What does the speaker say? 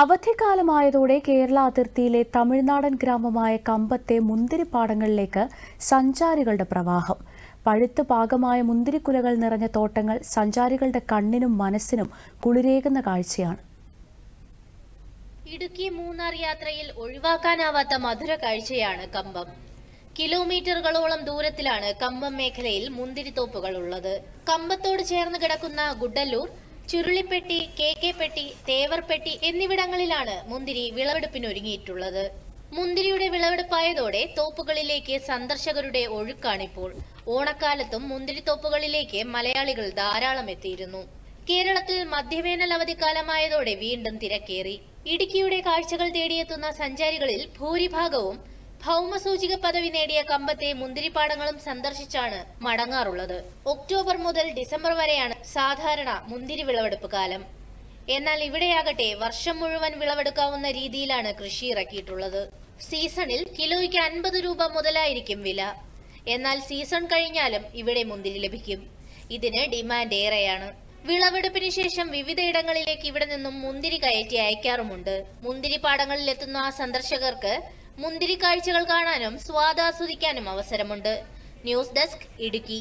അവധിക്കാലമായതോടെ കേരള അതിർത്തിയിലെ തമിഴ്നാടൻ ഗ്രാമമായ കമ്പത്തെ മുന്തിരിപ്പാടങ്ങളിലേക്ക് സഞ്ചാരികളുടെ പ്രവാഹം. പഴുത്ത് പാകമായ മുന്തിരിക്കുലകൾ നിറഞ്ഞ തോട്ടങ്ങൾ സഞ്ചാരികളുടെ കണ്ണിനും മനസ്സിനും കുളിരേകുന്ന കാഴ്ചയാണ്. ഇടുക്കി മൂന്നാർ യാത്രയിൽ ഒഴിവാക്കാനാവാത്ത മധുര കാഴ്ചയാണ് കമ്പം. കിലോമീറ്ററുകളോളം ദൂരത്തിലാണ് കമ്പം മേഖലയിൽ മുന്തിരിത്തോപ്പുകൾ ഉള്ളത്. കമ്പത്തോട് ചേർന്ന് കിടക്കുന്ന ഗുഡല്ലൂർ ചുരുളിപ്പെട്ടി കെ കെ പെട്ടി തേവർപ്പെട്ടി എന്നിവിടങ്ങളിലാണ് മുന്തിരി വിളവെടുപ്പിനൊരുങ്ങിയിട്ടുള്ളത്. മുന്തിരിയുടെ വിളവെടുപ്പായതോടെ തോപ്പുകളിലേക്ക് സന്ദർശകരുടെ ഒഴുക്കാണിപ്പോൾ. ഓണക്കാലത്തും മുന്തിരിത്തോപ്പുകളിലേക്ക് മലയാളികൾ ധാരാളം എത്തിയിരുന്നു. കേരളത്തിൽ മധ്യവേനൽ അവധിക്കാലമായതോടെ വീണ്ടും തിരക്കേറി. ഇടുക്കിയുടെ കാഴ്ചകൾ തേടിയെത്തുന്ന സഞ്ചാരികളിൽ ഭൂരിഭാഗവും ഭൗമസൂചിക പദവി നേടിയ കമ്പത്തെ മുന്തിരിപ്പാടങ്ങളും സന്ദർശിച്ചാണ് മടങ്ങാറുള്ളത്. ഒക്ടോബർ മുതൽ ഡിസംബർ വരെയാണ് സാധാരണ മുന്തിരി വിളവെടുപ്പ് കാലം. എന്നാൽ ഇവിടെയാകട്ടെ വർഷം മുഴുവൻ വിളവെടുക്കാവുന്ന രീതിയിലാണ് കൃഷി ഇറക്കിയിട്ടുള്ളത്. സീസണിൽ കിലോയ്ക്ക് അൻപത് രൂപ മുതലായിരിക്കും വില. എന്നാൽ സീസൺ കഴിഞ്ഞാലും ഇവിടെ മുന്തിരി ലഭിക്കും. ഇതിന് ഡിമാൻഡ് ഏറെയാണ്. വിളവെടുപ്പിന് ശേഷം വിവിധയിടങ്ങളിലേക്ക് ഇവിടെ നിന്നും മുന്തിരി കയറ്റി അയക്കാറുമുണ്ട്. മുന്തിരി പാടങ്ങളിൽ എത്തുന്ന ആ സന്ദർശകർക്ക് മുന്തിരി കാഴ്ചകൾ കാണാനും സ്വാദാസ്വദിക്കാനും അവസരമുണ്ട്. News desk Idukki.